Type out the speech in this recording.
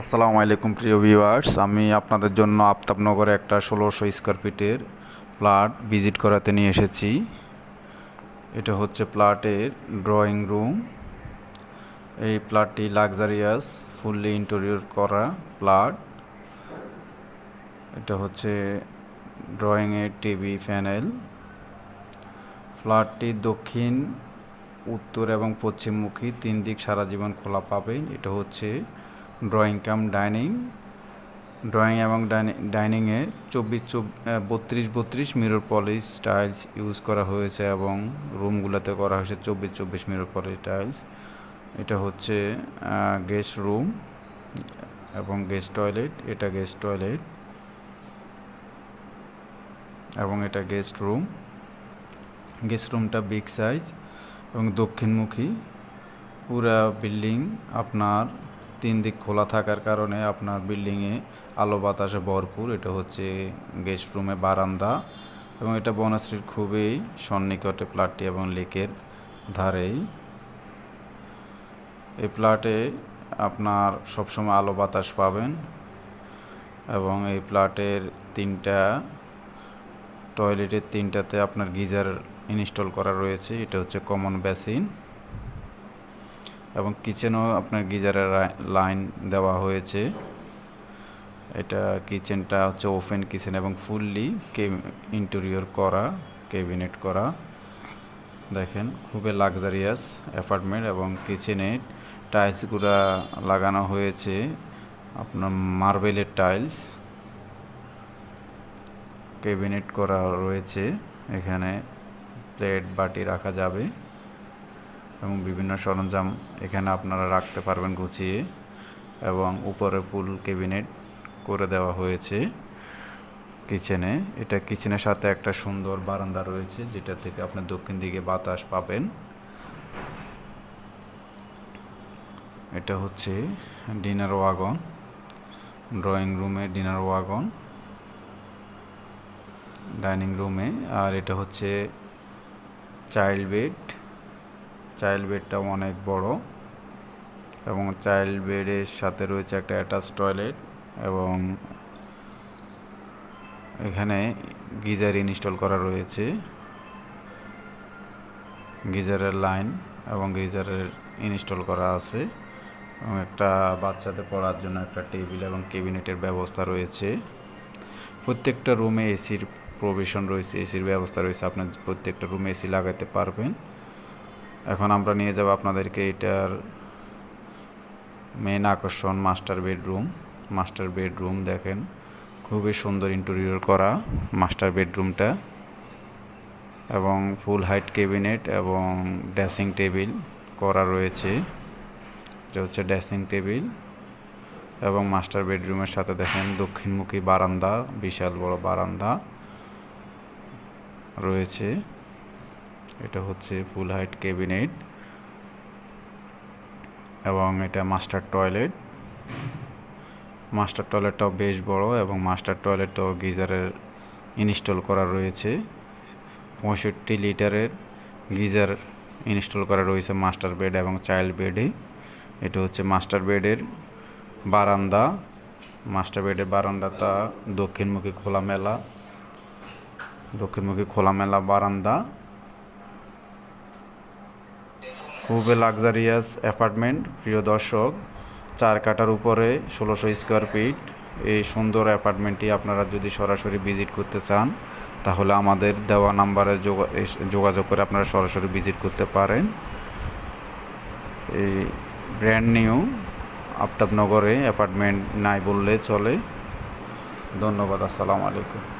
আসসালামু আলাইকুম, প্রিয় ভিউয়ার্স। আমি আপনাদের জন্য আফতাবনগরে একটা ষোলোশো স্কোয়ার ফিটের প্লাট ভিজিট করাতে নিয়ে এসেছি। এটা হচ্ছে প্লাটের ড্রয়িং রুম। এই প্লাটটি লাক্সারিয়াস, ফুললি ইন্টেরিয়র করা প্লাট এটা হচ্ছে ড্রয়িংয়ের টিভি প্যানেল ফ্ল্যাটটি দক্ষিণ, উত্তর এবং পশ্চিমমুখী তিন দিক সারা জীবন খোলা পাবেন। এটা হচ্ছে ড্রয়িং কাম, ডাইনিং। ড্রয়িং এবং ডাইনিংয়ে চব্বিশ বত্রিশ বত্রিশ মিরর পলিশ টাইলস ইউজ করা হয়েছে এবং রুমগুলোতে করা হয়েছে চব্বিশ চব্বিশ মিরর পলিশ টাইলস। এটা হচ্ছে গেস্ট রুম এবং গেস্ট টয়লেট। এটা গেস্ট টয়লেট এবং এটা গেস্ট রুম। গেস্ট রুমটা বিগ সাইজ এবং দক্ষিণমুখী। পুরা বিল্ডিং আপনার তিন দিক খোলা থাকার কারণে আপনার বিল্ডিংয়ে আলো বাতাসে ভরপুর। এটা হচ্ছে গেস্ট রুমে বারান্দা এবং এটা বনশ্রীর খুবই সন্নিকটে ফ্ল্যাটটি এবং লেকের ধারেই। এই ফ্ল্যাটে আপনার সবসময় আলো বাতাস পাবেন এবং এই ফ্ল্যাটের তিনটা, টয়লেটের তিনটাতে আপনার গিজার ইনস্টল করা রয়েছে। এটা হচ্ছে কমন বেসিন। এবং কিচেনও আপনার গিজারের লাইন দেওয়া হয়েছে। এটা কিচেনটা হচ্ছে ওপেন কিচেন এবং ফুললি ইন্টেরিয়র করা, ক্যাবিনেট করা। দেখেন, খুবই লাক্সারিয়াস অ্যাপার্টমেন্ট এবং কিচেনে টাইলসগুলো লাগানো হয়েছে। আপনার মার্বেলের টাইলস। ক্যাবিনেট করা রয়েছে। এখানে প্লেট বাটি রাখা যাবে। বিভিন্ন সরঞ্জাম এখানে আপনারা রাখতে পারবেন গুছিয়ে এবং উপরে ফুল ক্যাবিনেট করে দেওয়া হয়েছে কিচেনে। এটা কিচেনের সাথে একটা সুন্দর বারান্দা রয়েছে, যেটা থেকে আপনি দক্ষিণ দিকে বাতাস পাবেন। এটা হচ্ছে ডিনার ওয়াগন, ড্রয়িং রুমে ডিনার ওয়াগন, ডাইনিং রুমে। আর এটা হচ্ছে চাইল্ড বেড চাইল্ড বেডটাও অনেক বড় এবং চাইল্ড বেডের সাথে রয়েছে একটা অ্যাটাচ টয়লেট এবং এখানে গিজার ইনস্টল করা রয়েছে। গিজারের লাইন এবং গিজারের ইনস্টল করা আছে এবং একটা বাচ্চাদের পড়ার জন্য একটা টেবিল এবং ক্যাবিনেটের ব্যবস্থা রয়েছে। প্রত্যেকটা রুমে এসির প্রভিশন রয়েছে, এসির ব্যবস্থা রয়েছে। আপনার প্রত্যেকটা রুমে এসি লাগাতে পারবেন। এখন আমরা নিয়ে যাব আপনাদেরকে এটার মেন আকর্ষণ মাস্টার বেডরুম মাস্টার বেডরুম দেখেন, খুবই সুন্দর ইন্টেরিয়র করা মাস্টার বেডরুমটা এবং ফুল হাইট ক্যাবিনেট এবং ড্রেসিং টেবিল করা রয়েছে। এটা হচ্ছে ড্রেসিং টেবিল এবং মাস্টার বেডরুমের সাথে দেখেন দক্ষিণমুখী বারান্দা, বিশাল বড় বারান্দা রয়েছে। এটা হচ্ছে ফুল হাইট ক্যাবিনেট এবং এটা মাস্টার টয়লেট। মাস্টার টয়লেটটাও বেশ বড় এবং মাস্টার টয়লেটটাও গিজারের ইনস্টল করা রয়েছে। পঁয়ষট্টি লিটারের গিজার ইনস্টল করা রয়েছে মাস্টার বেড এবং চাইল্ড বেডে। এটা হচ্ছে মাস্টার বেডের বারান্দা। মাস্টার বেডের বারান্দাটা দক্ষিণমুখী খোলামেলা। দক্ষিণমুখী খোলামেলা বারান্দা। খুবই লাক্সারিয়াস অ্যাপার্টমেন্ট প্রিয় দর্শক, চার কাটার উপরে ষোলোশো স্কোয়ার ফিট এই সুন্দর অ্যাপার্টমেন্টটি আপনারা যদি সরাসরি ভিজিট করতে চান, তাহলে আমাদের দেওয়া নাম্বারে যোগাযোগ করে আপনারা সরাসরি ভিজিট করতে পারেন। এই ব্র্যান্ড নিউ আফতাবনগরে অ্যাপার্টমেন্ট নাই বললে চলে। ধন্যবাদ, আসসালামু আলাইকুম।